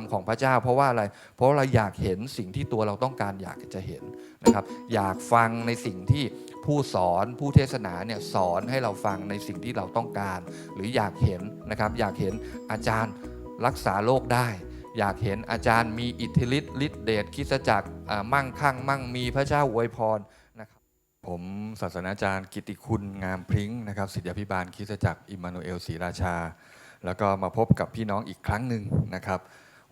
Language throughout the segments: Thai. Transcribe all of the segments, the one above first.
ำของพระเจ้า เพราะว่าอะไร เพราะเราอยากเห็นสิ่งที่ตัวเราต้องการอยากจะเห็นนะครับ อยากฟังในสิ่งที่ผู้สอนผู้เทศนาเนี่ยสอนให้เราฟังในสิ่งที่เราต้องการ หรืออยากเห็นนะครับ อยากเห็นอาจารย์รักษาโรคได้ อยากเห็นอาจารย์มีอิทธิฤทธิ์ฤทธิเดชคิดจักรมั่งคั่งมั่งมีพระเจ้าอวยพรนะครับผมศาสนาจารย์กิติคุณงามพริ้งนะครับศิษยาภิบาลคิสจักรอิมมานูเอลศรีราชา แล้วก็มาพบกับพี่น้องอีกครั้งหนึ่งนะครับ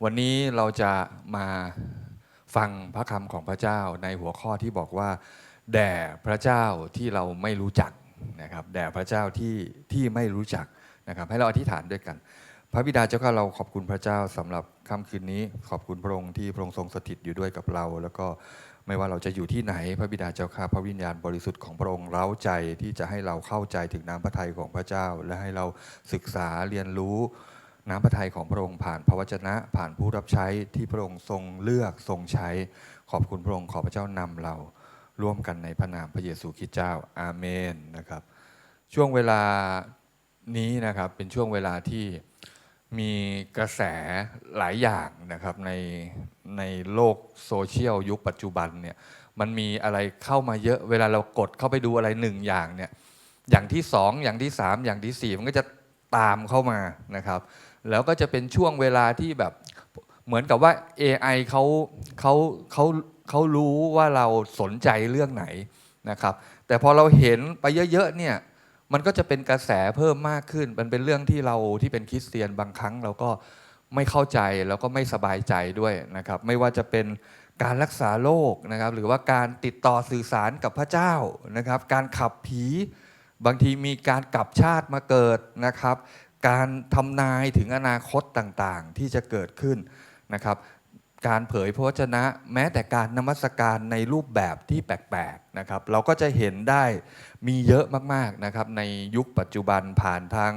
วันนี้เราจะมาฟังพระคำของพระเจ้าในหัวข้อที่บอกว่า แด่พระเจ้าที่เราไม่รู้จักนะครับแด่พระเจ้าที่ที่ไม่รู้จักนะครับ ให้เราอธิษฐานด้วยกัน พระบิดาเจ้าข้าเราขอบคุณพระเจ้าสำหรับค่ำคืนนี้ ขอบคุณพระองค์ที่พระองค์ทรงสถิตอยู่ด้วยกับเรา แล้วก็ไม่ว่าเราจะอยู่ที่ไหน พระบิดาเจ้าข้าพระวิญญาณบริสุทธิ์ของพระองค์เร้าใจที่จะให้เราเข้าใจถึงน้ำพระทัยของพระเจ้า และให้เราศึกษาเรียนรู้ น้ำพระทัยของพระองค์ผ่านพระวจนะผ่านผู้รับใช้ที่พระองค์ทรงเลือกทรงใช้ ขอบคุณพระองค์ขอพระเจ้านำเราร่วมกันในพระนามพระเยซูคริสต์เจ้าอาเมนนะครับ ช่วงเวลานี้นะครับเป็นช่วงเวลาที่มีกระแสหลายอย่างนะครับในในโลกโซเชียลยุคปัจจุบันเนี่ยมันมีอะไรเข้ามาเยอะเวลาเรากดเข้าไปดูอะไรหนึ่งอย่างเนี่ยอย่างที่สองอย่างที่สามอย่างที่สี่มันก็จะตามเข้ามานะครับ แล้วก็จะเป็นช่วงเวลาที่แบบเหมือนกับว่า AI เขาเขาเขาเขารู้ว่าเราสนใจเรื่องไหนนะครับ แต่พอเราเห็นไปเยอะๆเนี่ยมันก็จะเป็นกระแสเพิ่มมากขึ้น มันเป็นเรื่องที่เราที่เป็นคริสเตียนบางครั้งเราก็ไม่เข้าใจแล้วก็ไม่สบายใจด้วยนะครับ ไม่ว่าจะเป็นการรักษาโรคนะครับ หรือว่าการติดต่อสื่อสารกับพระเจ้านะครับ การขับผี บางทีมีการกลับชาติมาเกิดนะครับ การทำนายถึงอนาคตต่างๆ ที่จะเกิดขึ้นนะครับ การเผยพระวจนะ แม้แต่การนมัสการในรูปแบบที่แปลกๆนะครับ เราก็จะเห็นได้มีเยอะมากๆนะครับ ในยุคปัจจุบันผ่านทาง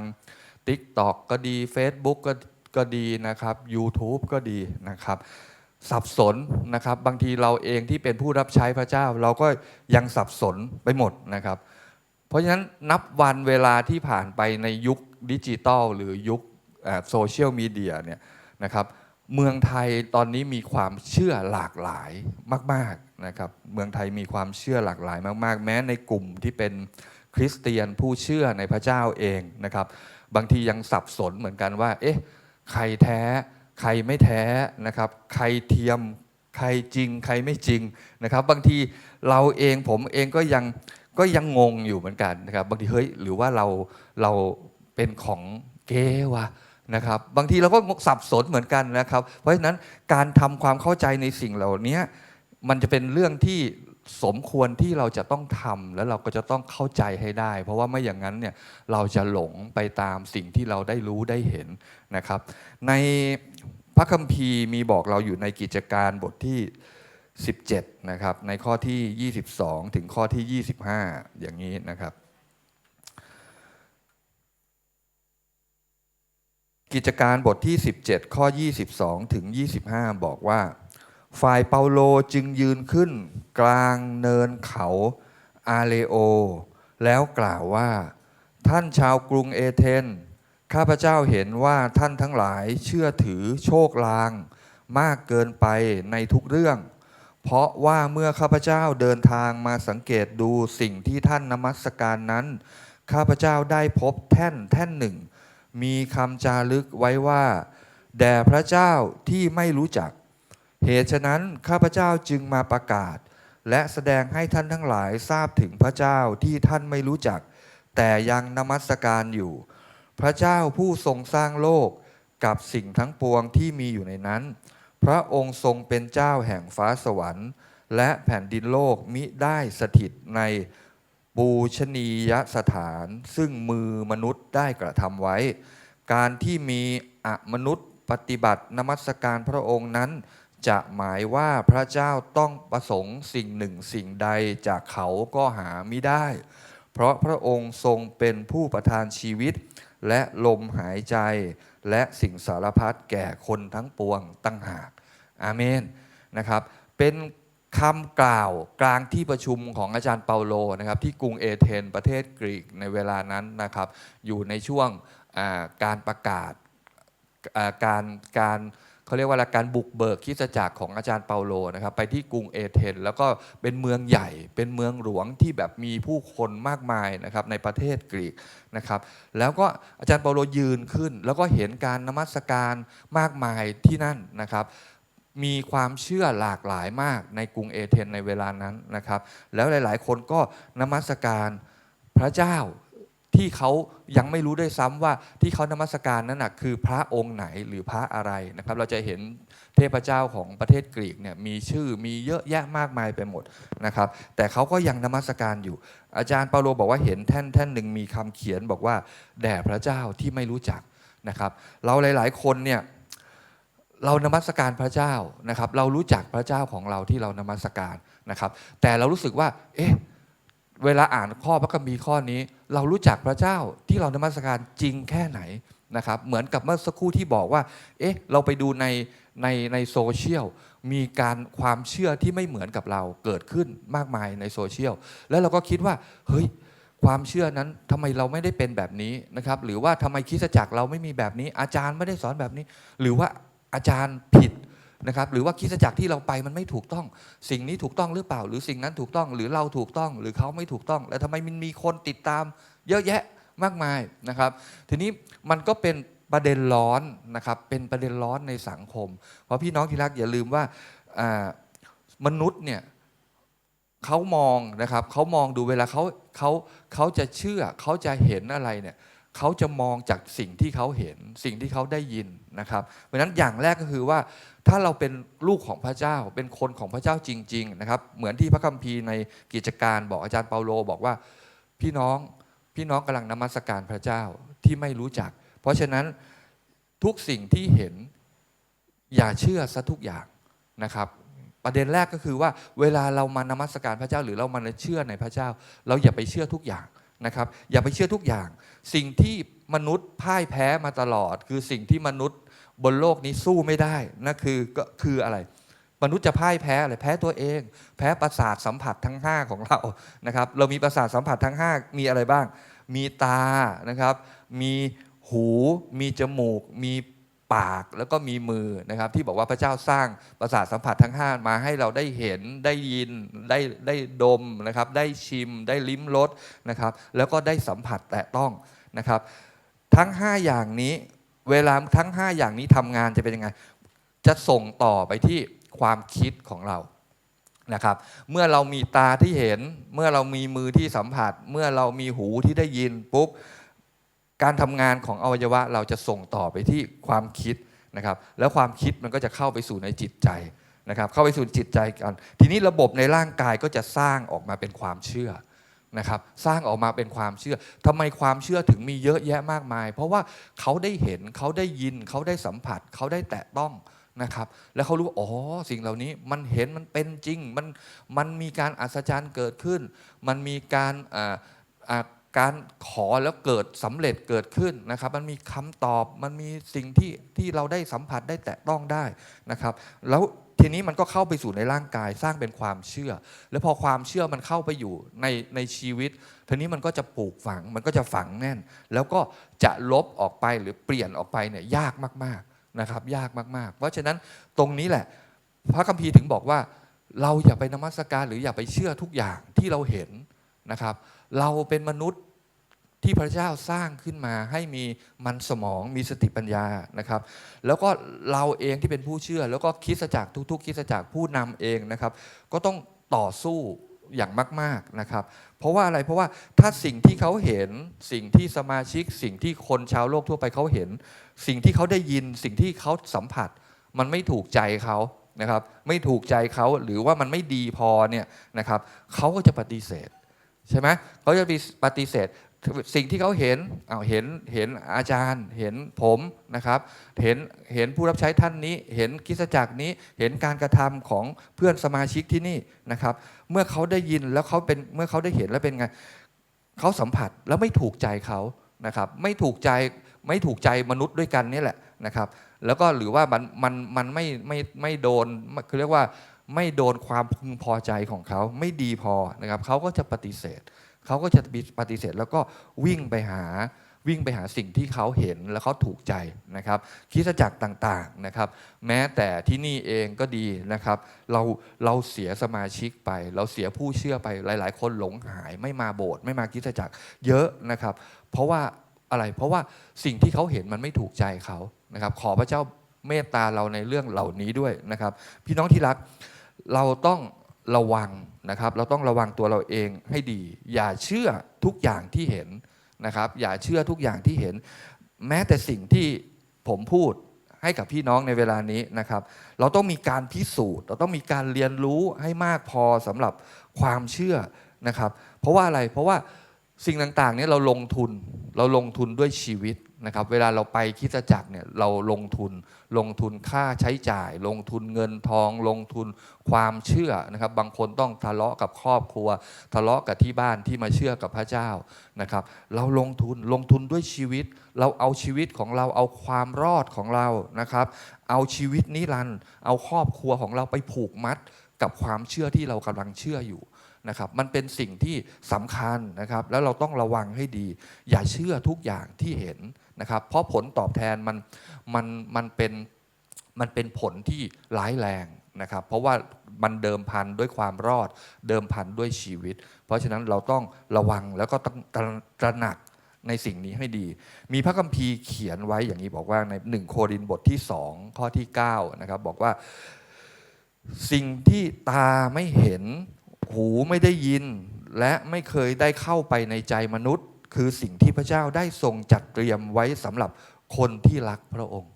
TikTok ก็ดี Facebook ก็ก็ดีนะครับ YouTube ก็ดีนะครับ สับสนนะครับ บางทีเราเองที่เป็นผู้รับใช้พระเจ้า เราก็ยังสับสนไปหมดนะครับ เพราะฉะนั้นนับวันเวลาที่ผ่านไปในยุคดิจิตอลหรือยุคโซเชียลมีเดียเนี่ยนะครับเมืองไทยตอนนี้มีความเชื่อหลากหลายมากๆนะครับเมืองไทยมีความเชื่อหลากหลายมาก ๆ แม้ในกลุ่มที่เป็นคริสเตียนผู้เชื่อในพระเจ้าเองนะครับ บางทียังสับสนเหมือนกันว่า เอ๊ะใครแท้ใครไม่แท้นะครับ ใครเทียมใครจริง ใครไม่จริงนะครับ บางทีเราเองผมเองก็ยัง ก็ยังงงอยู่เหมือนกันนะครับ บางทีเฮ้ยหรือว่าเราเราเป็นของเก๊วะนะครับ บางทีเราก็สับสนเหมือนกันนะครับ เพราะฉะนั้นการทำความเข้าใจในสิ่งเหล่านี้มันจะเป็นเรื่องที่สมควรที่เราจะต้องทำแล้วเราก็จะต้องเข้าใจให้ได้ เพราะว่าไม่อย่างนั้นเนี่ยเราจะหลงไปตามสิ่งที่เราได้รู้ได้เห็นนะครับ ในพระคัมภีร์มีบอกเราอยู่ในกิจการบทที่ 17นะครับในข้อที่ 22 ถึงข้อที่ 25 อย่างนี้นะครับ กิจการบทที่ 17 ข้อ 22 ถึง 25 บอกว่า ฝ่ายเปาโลจึงยืนขึ้นกลางเนินเขาอาเลโอ แล้วกล่าวว่า ท่านชาวกรุงเอเธนข้าพเจ้าเห็นว่าท่านทั้งหลายเชื่อถือโชคลาง มากเกินไปในทุกเรื่อง เพราะว่าเมื่อข้าพเจ้าเดินทางมาสังเกตดูสิ่งที่ท่านนมัสการนั้น ข้าพเจ้าได้พบแท่นแท่นหนึ่ง มีคำจารึกไว้ว่า แด่พระเจ้าที่ไม่รู้จัก เหตุฉะนั้นข้าพเจ้าจึงมาประกาศ และแสดงให้ท่านทั้งหลายทราบถึงพระเจ้าที่ท่านไม่รู้จัก แต่ยังนมัสการอยู่ พระเจ้าผู้ทรงสร้างโลกกับสิ่งทั้งปวงที่มีอยู่ในนั้น พระองค์ทรงเป็นเจ้าแห่งฟ้าสวรรค์ และแผ่นดินโลกมิได้สถิตในปูชนียสถาน ซึ่งมือมนุษย์ได้กระทำไว้ การที่มีอมนุษย์ปฏิบัตินมัสการพระองค์นั้น จะหมายว่าพระเจ้าต้องประสงค์สิ่งหนึ่งสิ่งใดจากเขาก็หาไม่ได้ เพราะพระองค์ทรงเป็นผู้ประทานชีวิตและลมหายใจ และสิ่งสารพัดแก่คนทั้งปวงตั้งหากอาเมนนะครับเป็นคำกล่าวกลางที่ประชุมของอาจารย์เปาโลนะครับที่กรุงเอเธนประเทศกรีกในเวลานั้นนะครับอยู่ในช่วงการประกาศการการ เขาเรียกว่าการบุกเบิกคริสตจักรของอาจารย์เปาโลนะครับไปที่กรุงเอเธนแล้วก็เป็นเมืองใหญ่ เป็นเมืองหลวงที่แบบมีผู้คนมากมายนะครับในประเทศกรีกนะครับ แล้วก็อาจารย์เปาโลยืนขึ้น แล้วก็เห็นการนมัสการมากมายที่นั่นนะครับมีความเชื่อหลากหลายมากในกรุงเอเธนในเวลานั้นนะครับ แล้วหลาย ๆ คนก็นมัสการพระเจ้า ที่เขายังไม่รู้ด้วยซ้ำว่าที่เขานมัสการนั้นนะคือพระองค์ไหนหรือพระอะไรนะครับ เราจะเห็นเทพเจ้าของประเทศกรีกเนี่ยมีชื่อมีเยอะแยะมากมายไปหมดนะครับ แต่เขาก็ยังนมัสการอยู่ อาจารย์เปาโลบอกว่าเห็นแท่นแท่นหนึ่งมีคำเขียนบอกว่าแด่พระเจ้าที่ไม่รู้จักนะครับ เราหลาย ๆ คนเนี่ยเรานมัสการพระเจ้านะครับ เรารู้จักพระเจ้าของเราที่เรานมัสการนะครับ แต่เรารู้สึกว่า เอ๊ะ เวลาอ่านข้อพระคัมภีร์ข้อนี้ เรารู้จักพระเจ้าที่เรานมัสการจริงแค่ไหนนะครับ เหมือนกับเมื่อสักครู่ที่บอกว่า เอ๊ะ เราไปดูในในในโซเชียลมีการความเชื่อที่ไม่เหมือนกับเราเกิดขึ้นมากมายในโซเชียลแล้วเราก็คิดว่า เฮ้ย ความเชื่อนั้นทำไมเราไม่ได้เป็นแบบนี้นะครับ หรือว่าทำไมคริสตจักรเราไม่มีแบบนี้ อาจารย์ไม่ได้สอนแบบนี้ หรือว่าอาจารย์ผิด นะครับหรือว่าคริสจักรที่เราไปมันไม่ถูกต้อง สิ่งนี้ถูกต้องหรือเปล่า หรือสิ่งนั้นถูกต้องหรือเราถูกต้อง หรือเขาไม่ถูกต้อง แล้วทำไมมันมีคนติดตาม เยอะแยะมากมายนะครับ ทีนี้มันก็เป็นประเด็นร้อนนะครับเป็นประเด็นร้อนในสังคม เพราะพี่น้องที่รักอย่าลืมว่ามนุษย์เนี่ยเขามองนะครับเขามองดูเวลาเขาเขาเขาจะเชื่อเขาจะเห็นอะไรเนี่ย เขาจะมองจากสิ่งที่เขาเห็นสิ่งที่เขาได้ยินนะครับเพราะฉะนั้นอย่างแรกก็คือว่าถ้าเราเป็นลูกของพระเจ้าเป็นคนของพระเจ้าจริง ๆ นะครับ เหมือนที่พระคัมภีร์ในกิจการบอกอาจารย์เปาโลบอกว่าพี่น้องพี่น้องกำลังนมัสการพระเจ้าที่ไม่รู้จัก เพราะฉะนั้นทุกสิ่งที่เห็นอย่าเชื่อซะทุกอย่างนะครับ ประเด็นแรกก็คือว่าเวลาเรามานมัสการพระเจ้า หรือเรามาเชื่อในพระเจ้า เราอย่าไปเชื่อทุกอย่าง นะครับ อย่าไปเชื่อทุกอย่าง สิ่งที่มนุษย์พ่ายแพ้มาตลอด คือสิ่งที่มนุษย์บนโลกนี้สู้ไม่ได้นั่นคือก็คืออะไร มนุษย์จะพ่ายแพ้อะไรแพ้ตัวเอง แพ้ประสาทสัมผัสทั้ง 5 ของเรานะครับ เรามีประสาทสัมผัสทั้ง 5 มีอะไรบ้าง มีตานะครับ มีหู มีจมูก มี ปากแล้วก็มีมือนะครับ ที่บอกว่าพระเจ้าสร้างประสาทสัมผัสทั้ง 5 มาให้เราได้เห็นได้ยินได้ได้ดมนะครับ ได้ชิมได้ลิ้มรสนะครับ แล้วก็ได้สัมผัสแตะต้องนะครับ ทั้ง 5 อย่างนี้เวลาทั้ง 5 อย่างนี้ทำงานจะเป็นยังไง จะส่งต่อไปที่ความคิดของเรานะครับ เมื่อเรามีตาที่เห็น เมื่อเรามีมือที่สัมผัส เมื่อเรามีหูที่ได้ยินปุ๊บ การทำงานของอวัยวะเราจะส่งต่อไปที่ความคิดนะครับ แล้วความคิดมันก็จะเข้าไปสู่ในจิตใจนะครับ เข้าไปสู่จิตใจกันทีนี้ระบบในร่างกายก็จะสร้างออกมาเป็นความเชื่อนะครับ สร้างออกมาเป็นความเชื่อทำไมความเชื่อถึงมีเยอะแยะมากมาย เพราะว่าเขาได้เห็นเขาได้ยินเขาได้สัมผัส เขาได้แตะต้องนะครับ แล้วเขารู้ว่าอ๋อสิ่งเหล่านี้มันเห็นมันเป็นจริงมันมันมีการอัศจรรย์เกิดขึ้น มันมีการอ่าอ่า การขอแล้วเกิดสำเร็จเกิดขึ้นนะครับ มันมีคำตอบมันมีสิ่งที่ที่เราได้สัมผัสได้แตะต้องได้นะครับ แล้วทีนี้มันก็เข้าไปสู่ในร่างกายสร้างเป็นความเชื่อ แล้วพอความเชื่อมันเข้าไปอยู่ในในชีวิตทีนี้มันก็จะปลูกฝังมันก็จะฝังแน่น แล้วก็จะลบออกไปหรือเปลี่ยนออกไปเนี่ยยากมากๆนะครับ ยากมากๆ เพราะฉะนั้นตรงนี้แหละ พระคัมภีร์ถึงบอกว่า เราอย่าไปนมัสการหรืออย่าไปเชื่อทุกอย่างที่เราเห็นนะครับ เราเป็นมนุษย์ที่พระเจ้าสร้างขึ้นมาให้มีมันสมองมีสติปัญญานะครับ แล้วก็เราเองที่เป็นผู้เชื่อ แล้วก็คิดจักรทุกๆคิดจักรผู้นำเองนะครับ ก็ต้องต่อสู้อย่างมากๆนะครับ เพราะว่าอะไรเพราะว่าถ้าสิ่งที่เขาเห็นสิ่งที่สมาชิก สิ่งที่คนชาวโลกทั่วไปเขาเห็น สิ่งที่เขาได้ยินสิ่งที่เขาสัมผัส มันไม่ถูกใจเขานะครับ ไม่ถูกใจเขาหรือว่ามันไม่ดีพอเนี่ยนะครับเขาก็จะปฏิเสธ ใช่ไหมเขาจะปฏิเสธสิ่งที่เขาเห็นเอาเห็นเห็นอาจารย์ เห็นผมนะครับ เห็นเห็นผู้รับใช้ท่านนี้ เห็นคิสจักรนี้ เห็นการกระทำของเพื่อนสมาชิกที่นี่นะครับ เมื่อเขาได้ยินแล้วเขาเป็นเมื่อเขาได้เห็นแล้วเป็นไงเขาสัมผัสแล้วไม่ถูกใจเขานะครับ ไม่ถูกใจไม่ถูกใจมนุษย์ด้วยกันนี่แหละนะครับ แล้วก็หรือว่ามันมันมันไม่ไม่ไม่โดนคือเรียกว่า ไม่โดนความพึงพอใจของเขาไม่ดีพอนะครับเขาก็จะปฏิเสธเขาก็จะปฏิเสธแล้วก็วิ่งไปหาวิ่งไปหาสิ่งที่เขาเห็นแล้วเขาถูกใจนะครับคริสตจักรต่างๆนะครับ แม้แต่ที่นี่เองก็ดีนะครับ เราเราเสียสมาชิกไป เราเสียผู้เชื่อไปหลาย ๆ คนหลงหายไม่มาโบสถ์ไม่มาคริสตจักรเยอะนะครับ เพราะว่าอะไรเพราะว่าสิ่งที่เขาเห็นมันไม่ถูกใจเขานะครับ ขอพระเจ้าเมตตาเราในเรื่องเหล่านี้ด้วยนะครับ พี่น้องที่รัก เราต้องระวังนะครับ เราต้องระวังตัวเราเองให้ดี อย่าเชื่อทุกอย่างที่เห็นนะครับ อย่าเชื่อทุกอย่างที่เห็น แม้แต่สิ่งที่ผมพูดให้กับพี่น้องในเวลานี้นะครับ เราต้องมีการพิสูจน์ เราต้องมีการเรียนรู้ให้มากพอสำหรับความเชื่อนะครับ เพราะว่าอะไรเพราะว่าสิ่งต่างๆนี่ยเราลงทุนเราลงทุนด้วยชีวิต นะครับเวลาเราไปคิดจักรเนี่ยเราลงทุนลงทุนค่าใช้จ่าย ลงทุนเงินทอง ลงทุนความเชื่อนะครับ บางคนต้องทะเลาะกับครอบครัว ทะเลาะกับที่บ้านที่มาเชื่อกับพระเจ้านะครับ เราลงทุนลงทุนด้วยชีวิต เราเอาชีวิตของเราเอาความรอดของเรานะครับ เอาชีวิตนิรันดร์เอาครอบครัวของเราไปผูกมัดกับความเชื่อที่เรากำลังเชื่ออยู่นะครับมันเป็นสิ่งที่สำคัญนะครับ แล้วเราต้องระวังให้ดี อย่าเชื่อทุกอย่างที่เห็น นะครับ เพราะผลตอบแทนมันมันมันเป็นมันเป็นผลที่ร้ายแรงนะครับ เพราะว่ามันเดิมพันด้วยความรอด เดิมพันด้วยชีวิต เพราะฉะนั้นเราต้องระวังแล้วก็ต้องตระตระหนักในสิ่งนี้ให้ดี มีพระคัมภีร์เขียนไว้อย่างนี้บอกว่าในหนึ่งโครินบทที่สองข้อที่ 9 นะครับ บอกว่าสิ่งที่ตาไม่เห็นหูไม่ได้ยิน และไม่เคยได้เข้าไปในใจมนุษย์ คือสิ่งที่พระเจ้าได้ทรงจัดเตรียมไว้สำหรับคนที่รักพระองค์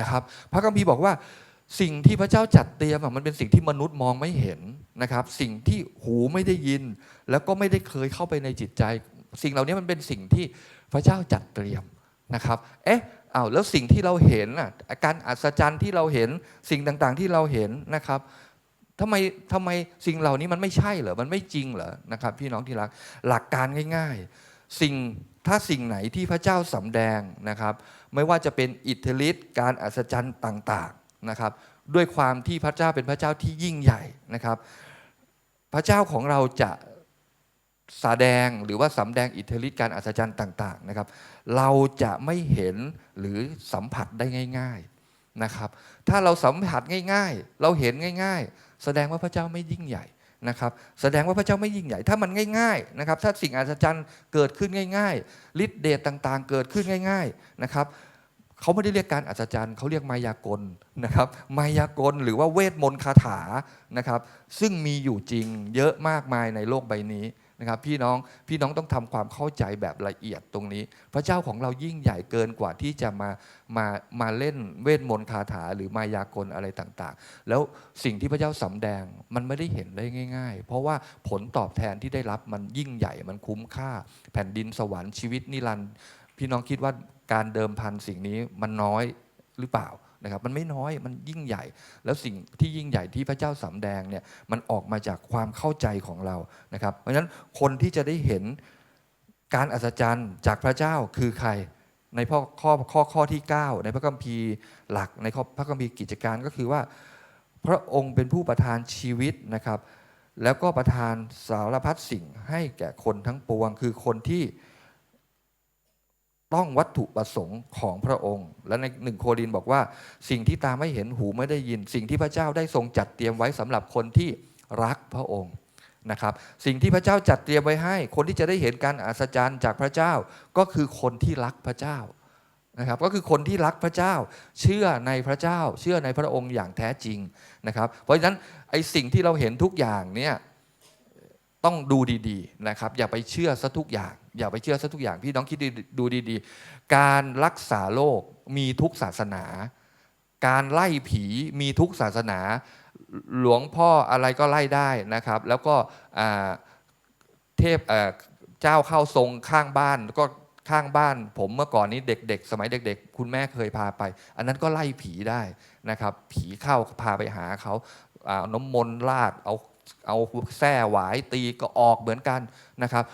นะครับ พระคัมภีร์บอกว่าสิ่งที่พระเจ้าจัดเตรียมมันเป็นสิ่งที่มนุษย์มองไม่เห็นนะครับ สิ่งที่หูไม่ได้ยิน แล้วก็ไม่ได้เคยเข้าไปในจิตใจ สิ่งเหล่านี้มันเป็นสิ่งที่พระเจ้าจัดเตรียมนะครับ เอ๊ะอ้าวแล้วสิ่งที่เราเห็นอะอาการอัศจรรย์ที่เราเห็นสิ่งต่างๆที่เราเห็นนะครับทำไมทำไมสิ่งเหล่านี้มันไม่ใช่เหรอมันไม่จริงเหรอนะครับ พี่น้องที่รักหลักการง่าย ๆ สิ่งถ้าสิ่งไหนที่พระเจ้าสำแดงนะครับ ไม่ว่าจะเป็นอิทธิฤทธิ์การอัศจรรย์ต่างๆนะครับ ด้วยความที่พระเจ้าเป็นพระเจ้าที่ยิ่งใหญ่นะครับ พระเจ้าของเราจะสแสดงหรือว่าสำแดงอิทธิฤทธิ์การอัศจรรย์ต่างๆนะครับ เราจะไม่เห็นหรือสัมผัสได้ง่าย ๆนะครับ ถ้าเราสัมผัสง่าย ๆ เราเห็นง่าย ๆ แสดงว่าพระเจ้าไม่ยิ่งใหญ่ นะครับแสดงว่าพระเจ้าไม่ยิ่งใหญ่ถ้ามันง่ายๆนะครับถ้าสิ่งอัศจรรย์เกิดขึ้นง่ายๆฤทธิเดชต่างๆ เกิดขึ้นง่าย ๆนะครับเขาไม่ได้เรียกการอัศจรรย์เขาเรียกมายากลนะครับมายากลหรือว่าเวทมนต์คาถานะครับซึ่งมีอยู่จริงเยอะมากมายในโลกใบนี้ นะครับพี่น้องพี่น้องต้องทำความเข้าใจแบบละเอียดตรงนี้ พระเจ้าของเรายิ่งใหญ่เกินกว่าที่จะมามามาเล่นเวทมนต์คาถาหรือมายากลอะไรต่างๆ แล้วสิ่งที่พระเจ้าสำแดงมันไม่ได้เห็นได้ง่าย ๆ เพราะว่าผลตอบแทนที่ได้รับมันยิ่งใหญ่มันคุ้มค่า แผ่นดินสวรรค์ชีวิตนิรันดร์พี่น้องคิดว่าการเดิมพันสิ่งนี้มันน้อยหรือเปล่า นะครับมันไม่น้อยมันยิ่งใหญ่ แล้วสิ่งที่ยิ่งใหญ่ที่พระเจ้าสำแดงเนี่ยมันออกมาจากความเข้าใจของเรานะครับ เพราะฉะนั้นคนที่จะได้เห็นการอัศจรรย์จากพระเจ้าคือใครในข้อข้อข้อข้อที่ 9 ในพระคัมภีร์หลักในพระคัมภีร์กิจการก็คือว่า พระองค์เป็นผู้ประทานชีวิตนะครับ แล้วก็ประทานสารพัดสิ่งให้แก่คนทั้งปวง คือคนที่ ต้องวัตถุประสงค์ของพระองค์ และในหนึ่งโครินบอกว่า สิ่งที่ตาไม่เห็นหูไม่ได้ยิน สิ่งที่พระเจ้าได้ทรงจัดเตรียมไว้สำหรับคนที่รักพระองค์นะครับ สิ่งที่พระเจ้าจัดเตรียมไว้ให้ คนที่จะได้เห็นการอัศจรรย์จากพระเจ้าก็คือคนที่รักพระเจ้านะครับก็คือคนที่รักพระเจ้า เชื่อในพระเจ้า เชื่อในพระองค์อย่างแท้จริงนะครับ เพราะฉะนั้นไอ้สิ่งที่เราเห็นทุกอย่างเนี่ย ต้องดูดีๆนะครับอย่าไปเชื่อซะทุกอย่าง อย่าไปเชื่อซะทุกอย่างพี่น้องคิดดูดีๆ การรักษาโรคมีทุกศาสนา การไล่ผีมีทุกศาสนา หลวงพ่ออะไรก็ไล่ได้นะครับ แล้วก็เทพเจ้าเข้าทรงข้างบ้านก็ข้างบ้าน ผมเมื่อก่อนนี้เด็ก ๆ สมัยเด็ก ๆ คุณแม่เคยพาไป อันนั้นก็ไล่ผีได้นะครับ ผีเข้าพาไปหาเขาอ่าน้ำมนต์ลาดเอา เอาแส้หวายตีก็ออกเหมือนกันนะครับ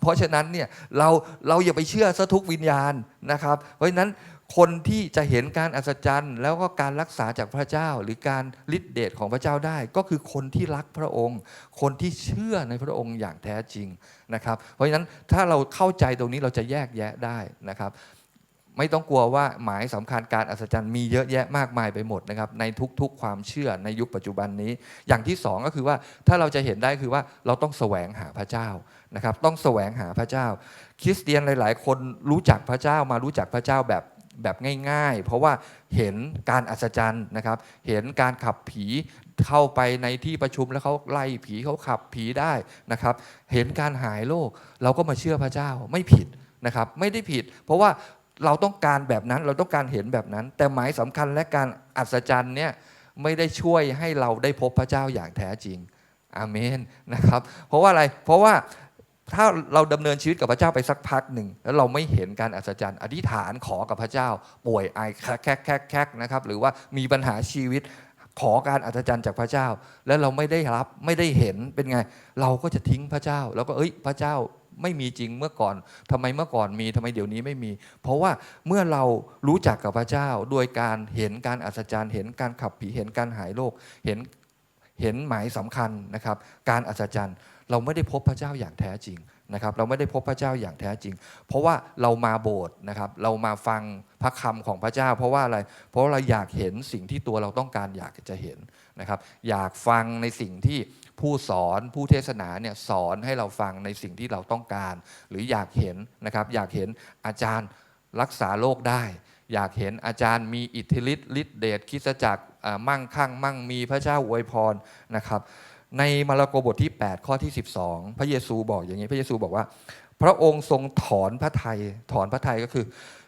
เพราะฉะนั้นเนี่ยเราเราอย่าไปเชื่อซะทุกวิญญาณนะครับ เพราะฉะนั้นคนที่จะเห็นการอัศจรรย์แล้วก็การรักษาจากพระเจ้า หรือการฤทธิเดชของพระเจ้าได้ ก็คือคนที่รักพระองค์ คนที่เชื่อในพระองค์อย่างแท้จริงนะครับ เพราะฉะนั้นถ้าเราเข้าใจตรงนี้เราจะแยกแยะได้นะครับ ไม่ต้องกลัวว่าหมายสำคัญการอัศจรรย์มีเยอะแยะมากมายไปหมดนะครับในทุกๆ ความเชื่อในยุคปัจจุบันนี้ อย่างที่สองก็คือว่าถ้าเราจะเห็นได้คือว่าเราต้องแสวงหาพระเจ้านะครับ ต้องแสวงหาพระเจ้า คริสเตียนหลาย ๆ คนรู้จักพระเจ้ามารู้จักพระเจ้าแบบแบบง่าย ๆ เพราะว่าเห็นการอัศจรรย์นะครับ เห็นการขับผีเข้าไปในที่ประชุมแล้วเขาไล่ผีเขาขับผีได้นะครับ เห็นการหายโรคเราก็มาเชื่อพระเจ้าไม่ผิดนะครับไม่ได้ผิด เพราะว่า เราต้องการแบบนั้นเราต้องการเห็นแบบนั้น แต่หมายสำคัญและการอัศจรรย์เนี่ยไม่ได้ช่วยให้เราได้พบพระเจ้าอย่างแท้จริงอาเมนนะครับ เพราะว่าอะไรเพราะว่าถ้าเราดำเนินชีวิตกับพระเจ้าไปสักพักหนึ่ง แล้วเราไม่เห็นการอัศจรรย์ อธิษฐานขอกับพระเจ้า ป่วยไอแคกแคกแคกแคกนะครับหรือว่ามีปัญหาชีวิตขอการอัศจรรย์จากพระเจ้า แล้วเราไม่ได้รับไม่ได้เห็นเป็นไง เราก็จะทิ้งพระเจ้า แล้วก็เอ้ยพระเจ้า ไม่มีจริงเมื่อก่อนทำไมเมื่อก่อนมีทำไมเดี๋ยวนี้ไม่มี เพราะว่าเมื่อเรารู้จักกับพระเจ้า โดยการเห็นการอัศจรรย์ เห็นการขับผีเห็นการหายโรคเห็นเห็นหมายสำคัญนะครับ การอัศจรรย์ เราไม่ได้พบพระเจ้าอย่างแท้จริง นะครับเราไม่ได้พบพระเจ้าอย่างแท้จริง เพราะว่าเรามาโบสถ์นะครับเรามาฟังพระคำของพระเจ้า เพราะว่าอะไรเพราะเราอยากเห็นสิ่งที่ตัวเราต้องการอยากจะเห็นนะครับอยากฟังในสิ่งที่ผู้สอนผู้เทศนาเนี่ยสอนให้เราฟังในสิ่งที่เราต้องการ หรืออยากเห็นนะครับอยากเห็นอาจารย์รักษาโรคได้ อยากเห็นอาจารย์มีอิทธิฤทธิ์ฤทธิเดชคริสตจักรมั่งคั่งมั่งมีพระเจ้าอวยพรนะครับ ในมาระโกบทที่ 8 ข้อที่ 12 พระเยซูบอกอย่างนี้ พระเยซูบอกว่า พระองค์ทรงถอนพระทัยถอนพระทัยก็คือ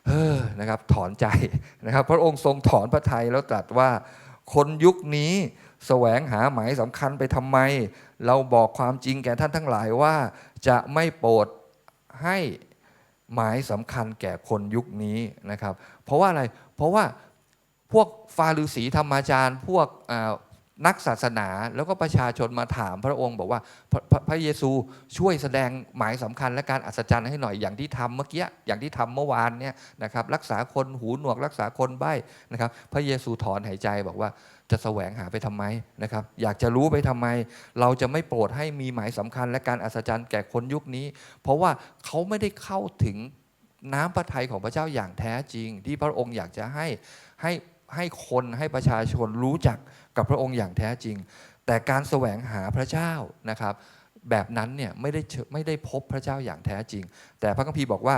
เฮ้อนะครับถอนใจนะครับ พระองค์ทรงถอนพระทัยแล้วตรัสว่าคนยุคนี้แสวงหาหมายสำคัญไปทำไม เราบอกความจริงแก่ท่านทั้งหลายว่าจะไม่โปรดให้หมายสำคัญแก่คนยุคนี้นะครับ เพราะว่าอะไรเพราะว่าพวกฟาฤาษีธรรมาจารย์ พวก นักศาสนาแล้วก็ประชาชนมาถามพระองค์บอกว่าพระพพระเยซูช่วยแสดงหมายสำคัญและการอัศจรรย์ให้หน่อยอย่างที่ทำเมื่อกี้อย่างที่ทำเมื่อวานเนี่ยนะครับรักษาคนหูหนวกรักษาคนใบ้นะครับ พระเยซูถอนหายใจบอกว่าจะแสวงหาไปทำไมนะครับ อยากจะรู้ไปทำไม เราจะไม่โปรดให้มีหมายสำคัญและการอัศจรรย์แก่คนยุคนี้ เพราะว่าเขาไม่ได้เข้าถึงน้ำพระทัยของพระเจ้าอย่างแท้จริง ที่พระองค์อยากจะให้ให้ให้คนให้ประชาชนรู้จัก กับพระองค์อย่างแท้จริง แต่การแสวงหาพระเจ้านะครับ แบบนั้นเนี่ยไม่ได้ไม่ได้พบพระเจ้าอย่างแท้จริง แต่พระคัมภีร์บอกว่า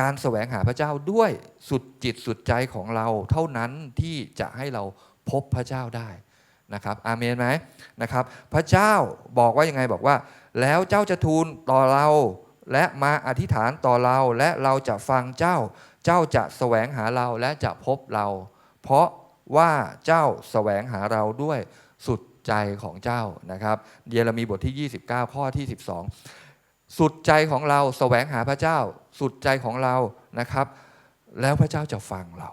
การแสวงหาพระเจ้าด้วยสุดจิตสุดใจของเรา เท่านั้นที่จะให้เราพบพระเจ้าได้นะครับ อาเมนไหมนะครับ พระเจ้าบอกว่ายังไงบอกว่า แล้วเจ้าจะทูลต่อเรา และมาอธิษฐานต่อเราและเราจะฟังเจ้า เจ้าจะแสวงหาเราและจะพบเรา เพราะ ว่าเจ้าแสวงหาเราด้วยสุดใจของเจ้านะครับ เยเรมีบทที่ 29 ข้อที่ 12 สุดใจของเราแสวงหาพระเจ้า สุดใจของเรานะครับ แล้วพระเจ้าจะฟังเรา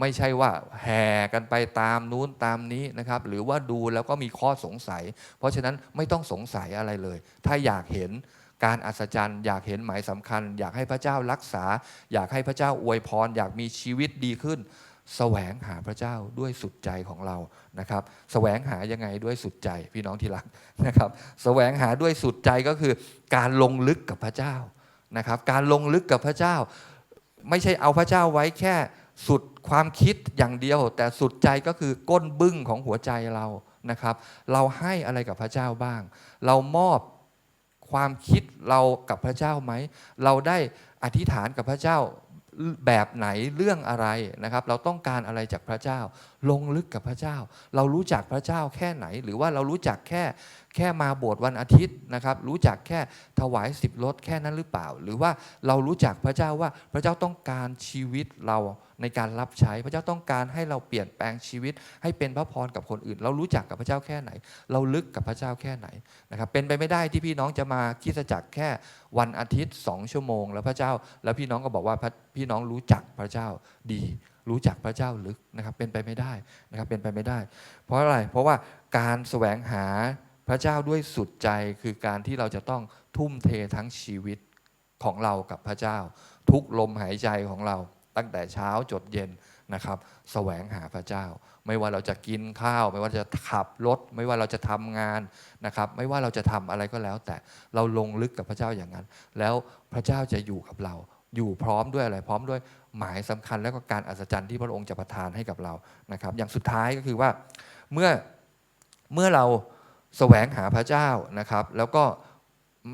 ไม่ใช่ว่าแห่กันไปตามนู้นตามนี้นะครับ หรือว่าดูแล้วก็มีข้อสงสัย เพราะฉะนั้นไม่ต้องสงสัยอะไรเลย ถ้าอยากเห็นการอัศจรรย์อยากเห็นหมายสำคัญ อยากให้พระเจ้ารักษา อยากให้พระเจ้าอวยพร อยากมีชีวิตดีขึ้น แสวงหาพระเจ้าด้วยสุดใจของเรานะครับแสวงหายังไงด้วยสุดใจพี่น้องที่รักนะครับแสวงหาด้วยสุดใจก็คือ การลงลึกกับพระเจ้านะครับ การลงลึกกับพระเจ้า ไม่ใช่เอาพระเจ้าไว้แค่สุดความคิดอย่างเดียว แต่สุดใจก็คือก้นบึ้งของหัวใจเรานะครับ เราให้อะไรกับพระเจ้าบ้าง เรามอบความคิดเรากับพระเจ้าไหม เราได้อธิษฐานกับพระเจ้า แบบไหนเรื่องอะไรนะครับ เราต้องการอะไรจากพระเจ้า ลงลึกกับพระเจ้า เรารู้จักพระเจ้าแค่ไหน หรือว่าเรารู้จักแค่แค่มาโบสถ์วันอาทิตย์นะครับ รู้จักแค่ถวายสิบรถแค่นั้นหรือเปล่า หรือว่าเรารู้จักพระเจ้าว่าพระเจ้าต้องการชีวิตเราในการรับใช้ พระเจ้าต้องการให้เราเปลี่ยนแปลงชีวิต ให้เป็นพระพรกับคนอื่น เรารู้จักกับพระเจ้าแค่ไหน เราลึกกับพระเจ้าแค่ไหนนะครับ เป็นไปไม่ได้ที่พี่น้องจะมาคิดจักแค่วันอาทิตย์สองชั่วโมง แล้วพระเจ้า แล้วพี่น้องก็บอกว่าพี่น้องรู้จักพระเจ้าดี รู้จักพระเจ้าลึกนะครับเป็นไปไม่ได้นะครับเป็นไปไม่ได้ เพราะอะไรเพราะว่าการแสวงหาพระเจ้าด้วยสุดใจคือการที่เราจะต้องทุ่มเททั้งชีวิตของเรากับพระเจ้า ทุกลมหายใจของเราตั้งแต่เช้าจดเย็นนะครับแสวงหาพระเจ้า ไม่ว่าเราจะกินข้าว ไม่ว่าจะขับรถ ไม่ว่าเราจะทำงานนะครับไม่ว่าเราจะทำอะไรก็แล้ว แต่เราลงลึกกับพระเจ้าอย่างนั้น แล้วพระเจ้าจะอยู่กับเรา อยู่พร้อมด้วยอะไรพร้อมด้วย หมายสำคัญและก็การอัศจรรย์ที่พระองค์จะประทานให้กับเรานะครับ อย่างสุดท้ายก็คือว่าเมื่อเมื่อเราแสวงหาพระเจ้านะครับ แล้วก็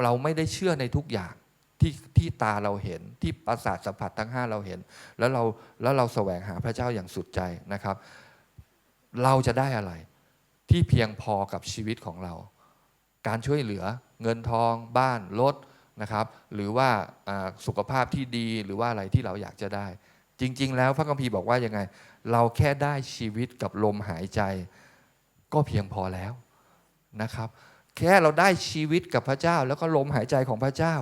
เราไม่ได้เชื่อในทุกอย่างที่ที่ตาเราเห็นที่ประสาทสัมผัสทั้งห้าเราเห็น แล้วเราแล้วเราแสวงหาพระเจ้าอย่างสุดใจนะครับ เราจะได้อะไรที่เพียงพอกับชีวิตของเรา การช่วยเหลือเงินทอง บ้านรถ นะครับ หรือว่าสุขภาพที่ดีหรือว่าอะไรที่เราอยากจะได้ จริง ๆ แล้วพระคัมภีร์บอกว่ายังไง เราแค่ได้ชีวิตกับลมหายใจ ก็เพียงพอแล้วนะครับ แค่เราได้ชีวิตกับพระเจ้า แล้วก็ลมหายใจของพระเจ้า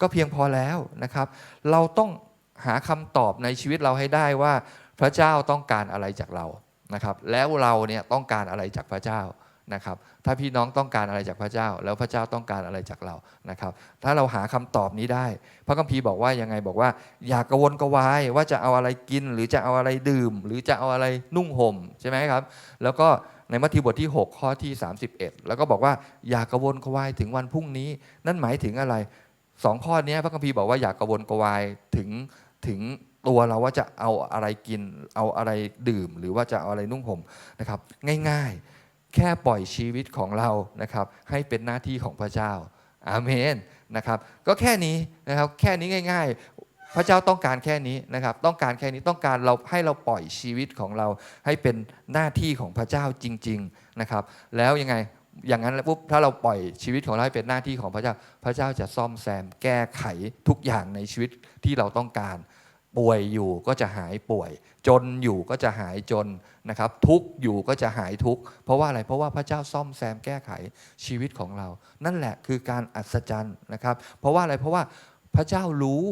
ก็เพียงพอแล้วนะครับ เราต้องหาคำตอบในชีวิตเราให้ได้ว่าพระเจ้าต้องการอะไรจากเรานะครับ แล้วเราเนี่ยต้องการอะไรจากพระเจ้า นะครับ ถ้าพี่น้องต้องการอะไรจากพระเจ้า แล้วพระเจ้าต้องการอะไรจากเรานะครับ ถ้าเราหาคำตอบนี้ได้ พระคัมภีร์บอกว่ายังไงบอกว่า อย่ากกระวนกระวายว่าจะเอาอะไรกิน หรือจะเอาอะไรดื่ม หรือจะเอาอะไรนุ่งห่มใช่ไหมครับ แล้วก็ในมัทธิวบทที่ 6 ข้อที่ 31 แล้วก็บอกว่าอย่ากระวนกระวายถึงวันพรุ่งนี้ นั่นหมายถึงอะไรสองข้อนี้พระคัมภีร์บอกว่าอย่ากระวนกระวายถึงถึงตัวเราว่าจะเอาอะไรกิน เอาอะไรดื่ม หรือว่าจะเอาอะไรนุ่งห่มนะครับ ง่ายๆ แค่ปล่อยชีวิตของเรานะครับให้เป็นหน้าที่ของพระเจ้าอาเมนนะครับก็แค่นี้นะครับแค่นี้ง่าย ๆ พระเจ้าต้องการแค่นี้นะครับต้องการแค่นี้ต้องการเราให้เราปล่อยชีวิตของเราให้เป็นหน้าที่ของพระเจ้าจริงๆนะครับแล้วยังไงอย่างนั้นปุ๊บถ้าเราปล่อยชีวิตของเราให้เป็นหน้าที่ของพระเจ้า พระเจ้าจะซ่อมแซมแก้ไขทุกอย่างในชีวิตที่เราต้องการ ป่วยอยู่ก็จะหายป่วย จนอยู่ก็จะหายจนนะครับ ทุกอยู่ก็จะหายทุกเพราะว่าอะไรเพราะว่าพระเจ้าซ่อมแซมแก้ไขชีวิตของเรา นั่นแหละคือการอัศจรรย์นะครับ เพราะว่าอะไรเพราะว่าพระเจ้ารู้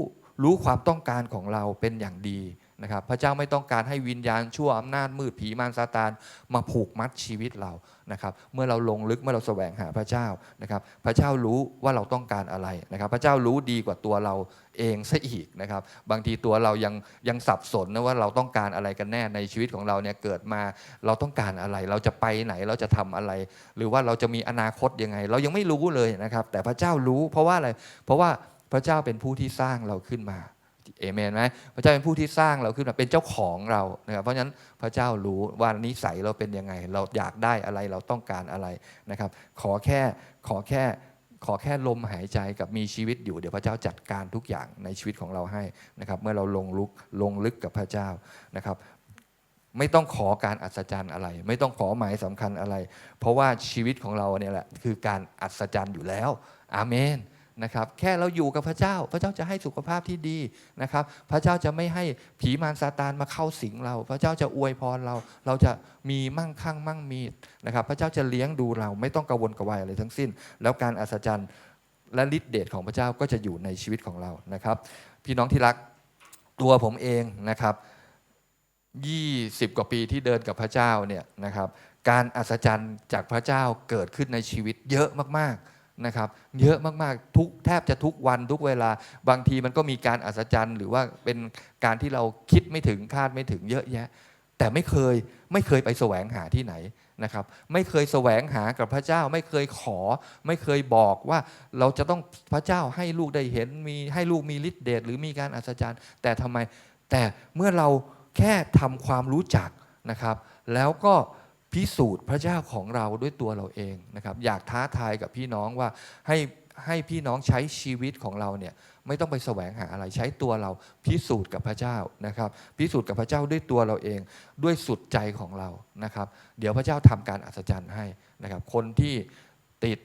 รู้ความต้องการของเราเป็นอย่างดี นะครับพระเจ้าไม่ต้องการให้วิญญาณชั่วอำนาจมืดผีมารซาตานมาผูกมัดชีวิตเรานะครับเมื่อเราลงลึกเมื่อเราแสวงหาพระเจ้านะครับพระเจ้ารู้ว่าเราต้องการอะไรนะครับ พระเจ้ารู้ดีกว่าตัวเราเองซะอีกนะครับบางทีตัวเรายังยังสับสนนะว่าเราต้องการอะไรกันแน่ในชีวิตของเราเนี่ยเกิดมาเราต้องการอะไร เราจะไปไหนเราจะทำอะไร หรือว่าเราจะมีอนาคตยังไง เรายังไม่รู้เลยนะครับ แต่พระเจ้ารู้เพราะว่าอะไรเพราะว่าพระเจ้าเป็นผู้ที่สร้างเราขึ้นมา เอเมนไหมพระเจ้าเป็นผู้ที่สร้างเราขึ้นมาเป็นเจ้าของเรานะครับเพราะฉะนั้นพระเจ้ารู้ว่านิสัยเราเป็นยังไง เราอยากได้อะไรเราต้องการอะไรนะครับ ขอแค่ขอแค่ขอแค่ลมหายใจกับมีชีวิตอยู่เดี๋ยวพระเจ้าจัดการทุกอย่างในชีวิตของเราให้นะครับ เมื่อเราลงลุกลงลึกกับพระเจ้านะครับ ไม่ต้องขอการอัศจรรย์อะไร ไม่ต้องขอหมายสำคัญอะไร เพราะว่าชีวิตของเราเนี่ยแหละคือการอัศจรรย์อยู่แล้ว อาเมน นะครับแค่เราอยู่กับพระเจ้า พระเจ้าจะให้สุขภาพที่ดีนะครับ พระเจ้าจะไม่ให้ผีมารซาตานมาเข้าสิงเรา พระเจ้าจะอวยพรเรา เราจะมีมั่งคั่งมั่งมีนะครับ พระเจ้าจะเลี้ยงดูเราไม่ต้องกังวลกระวายอะไรทั้งสิ้น แล้วการอัศจรรย์และฤทธิเดชของพระเจ้าก็จะอยู่ในชีวิตของเรานะครับ พี่น้องที่รักตัวผมเองนะครับ20 กว่าปีที่เดินกับพระเจ้าเนี่ยนะครับการอัศจรรย์จากพระเจ้าเกิดขึ้นในชีวิตเยอะมากๆ นะครับเยอะมากๆทุกแทบจะทุกวันทุกเวลาบางทีมันก็มีการอัศจรรย์ หรือว่าเป็นการที่เราคิดไม่ถึงคาดไม่ถึงเยอะแยะ แต่ไม่เคยไม่เคยไปแสวงหาที่ไหนนะครับไม่เคยแสวงหากับพระเจ้า ไม่เคยขอ ไม่เคยบอกว่าเราจะต้องพระเจ้าให้ลูกได้เห็นมีให้ลูกมีฤทธิ์เดชหรือมีการอัศจรรย์ แต่ทำไมแต่เมื่อเราแค่ทำความรู้จักนะครับ แล้วก็ พิสูจน์พระเจ้าของเราด้วยตัวเราเองนะครับ อยากท้าทายกับพี่น้องว่าให้ให้พี่น้องใช้ชีวิตของเราเนี่ยไม่ต้องไปแสวงหาอะไรใช้ตัวเราพิสูจน์กับพระเจ้านะครับ พิสูจน์กับพระเจ้าด้วยตัวเราเอง ด้วยสุดใจของเรานะครับ เดี๋ยวพระเจ้าทำการอัศจรรย์ให้นะครับ คนที่ติด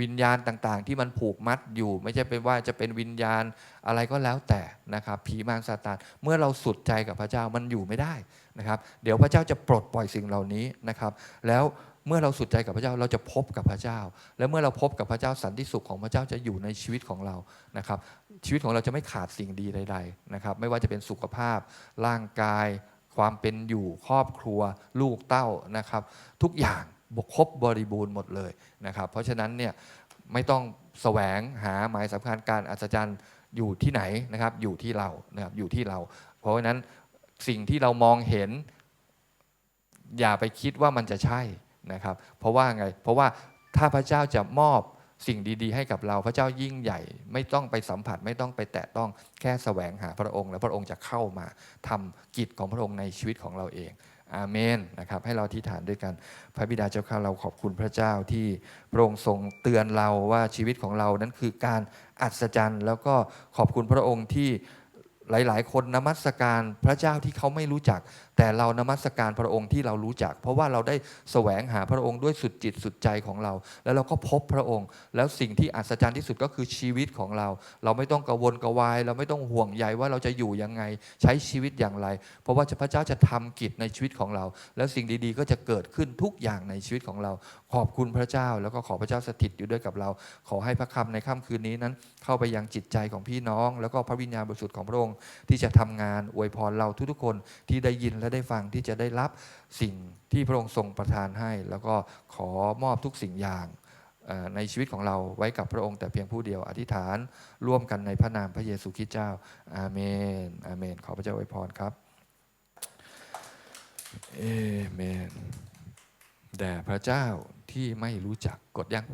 วิญญาณต่างๆ ที่มันผูกมัดอยู่ ไม่ใช่เป็นว่าจะเป็นวิญญาณอะไรก็แล้วแต่นะครับผีมารซาตานเมื่อเราสุดใจกับพระเจ้ามันอยู่ไม่ได้ นะครับ เดี๋ยวพระเจ้าจะปลดปล่อยสิ่งเหล่านี้นะครับ แล้วเมื่อเราสุดใจกับพระเจ้าเราจะพบกับพระเจ้า แล้วเมื่อเราพบกับพระเจ้าสันติสุขของพระเจ้าจะอยู่ในชีวิตของเรานะครับ ชีวิตของเราจะไม่ขาดสิ่งดีใด ๆนะครับ ไม่ว่าจะเป็นสุขภาพ ร่างกาย ความเป็นอยู่ครอบครัว ลูกเต้านะครับ ทุกอย่างบกครบบริบูรณ์หมดเลยนะครับ เพราะฉะนั้นเนี่ยไม่ต้องแสวงหาหมายสำคัญการอัศจรรย์อยู่ที่ไหนนะครับอยู่ที่เรานะครับอยู่ที่เรา เพราะฉะนั้น สิ่งที่เรามองเห็น อย่าไปคิดว่ามันจะใช่นะครับ เพราะว่าไง เพราะว่าถ้าพระเจ้าจะมอบสิ่งดี ๆ ให้กับเราพระเจ้ายิ่งใหญ่ไม่ต้องไปสัมผัสไม่ต้องไปแตะต้องแค่แสวงหาพระองค์ แล้วพระองค์จะเข้ามาทำกิจของพระองค์ในชีวิตของเราเองอาเมนนะครับให้เราที่ฐานด้วยกัน พระบิดาเจ้าข้าเราขอบคุณพระเจ้าที่พระองค์ทรงเตือนเราว่าชีวิตของเรานั้นคือการอัศจรรย์ แล้วก็ขอบคุณพระองค์ที่ หลาย ๆ คนนมัสการพระเจ้าที่เขาไม่รู้จัก แต่เรานมัสการพระองค์ที่เรารู้จัก เพราะว่าเราได้แสวงหาพระองค์ด้วยสุดจิตสุดใจของเรา แล้วเราก็พบพระองค์ แล้วสิ่งที่อัศจรรย์ที่สุดก็คือชีวิตของเรา เราไม่ต้องกังวลกระวาย เราไม่ต้องห่วงใยว่าเราจะอยู่ยังไงใช้ชีวิตอย่างไร เพราะว่าพระเจ้าจะทำกิจในชีวิตของเรา แล้วสิ่งดีๆ ก็จะเกิดขึ้นทุกอย่างในชีวิตของเรา ขอบคุณพระเจ้า แล้วก็ขอพระเจ้าสถิตอยู่ด้วยกับเรา ขอให้พระคำในค่ำคืนนี้นั้น เข้าไปยังจิตใจของพี่น้อง แล้วก็พระวิญญาณบริสุทธิ์ของพระองค์ที่จะทำงานอวยพรเราทุกๆคนที่ได้ยินและได้ฟังที่จะได้รับสิ่งที่พระองค์ทรงประทานให้ แล้วก็ขอมอบทุกสิ่งอย่างในชีวิตของเราไว้กับพระองค์แต่เพียงผู้เดียวอธิษฐานร่วมกันในพระนามพระเยซูคริสต์เจ้า อาเมน อาเมน ขอพระเจ้าอวยพรครับ เอเมน แด่พระเจ้าที่ไม่รู้จักกดยัง